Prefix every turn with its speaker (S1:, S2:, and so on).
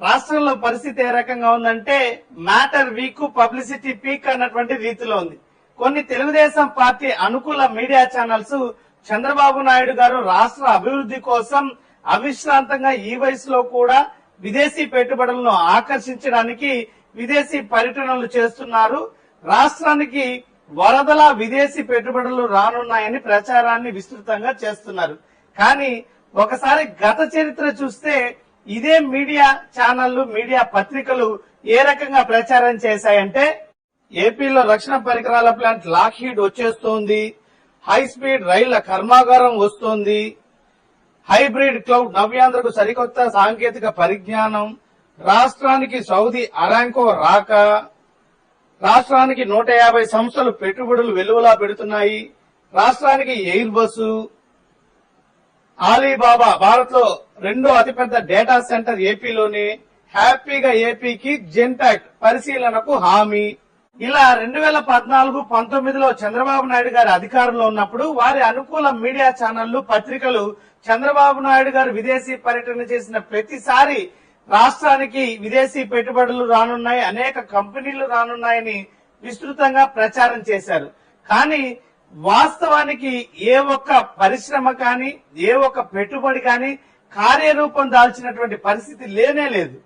S1: రాష్ట్రంలో పరిస్థితి ఏ రకంగా ఉందంటే మ్యాటర్ వీక్ పబ్లిసిటీ పీక్ అన్నటువంటి రీతిలో ఉంది. కొన్ని తెలుగుదేశం పార్టీ అనుకూల మీడియా ఛానల్స్ చంద్రబాబు నాయుడు గారు రాష్ట్ర అభివృద్ధి కోసం అవిశ్రాంతంగా ఈ వయసులో కూడా విదేశీ పెట్టుబడులను ఆకర్షించడానికి విదేశీ పర్యటనలు చేస్తున్నారు. రాష్ట్రానికి వరదల విదేశీ పెట్టుబడులు రానున్నాయని ప్రచారాన్ని విస్తృతంగా చేస్తున్నారు. కానీ ఒకసారి గత చరిత్ర చూస్తే ఇదే మీడియా ఛానళ్ళు మీడియా పత్రికలు ఏ రకంగా ప్రచారం చేశాయంటే ఏపీలో రక్షణ పరికరాల ప్లాంట్ లాక్హీడ్ వచ్చేస్తోంది హై స్పీడ్ రైళ్ళ కర్మాగారం వస్తోంది హైబ్రిడ్ క్లౌడ్ నవ్యాంధ్రకు సరికొత్త సాంకేతిక పరిజ్ఞానం రాష్ట్రానికి సౌదీ అరాంకో రాక రాష్ట్రానికి నూట యాభై సంస్థలు పెట్టుబడులు వెలువలా పెడుతున్నాయి రాష్ట్రానికి ఎయిర్ బస్సు ఆలీబాబా భారత్లో రెండో అతిపెద్ద డేటా సెంటర్ ఏపీలోని హ్యాపీగా ఏపీకి జెన్టాక్ పరిశీలనకు హామీ. ఇలా రెండు వేల పద్నాలుగు పంతొమ్మిదిలో చంద్రబాబు నాయుడు గారి అధికారంలో ఉన్నప్పుడు వారి అనుకూల మీడియా ఛానళ్ళు పత్రికలు చంద్రబాబు నాయుడు గారు విదేశీ పర్యటన చేసిన ప్రతిసారి రాష్ట్రానికి విదేశీ పెట్టుబడులు రానున్నాయి అనేక కంపెనీలు రానున్నాయని విస్తృతంగా ప్రచారం చేశారు. కానీ వాస్తవానికి ఏ ఒక్క పరిశ్రమ కానీ ఏ ఒక్క పెట్టుబడి కానీ కార్యరూపం దాల్చినటువంటి పరిస్థితి లేనే లేదు.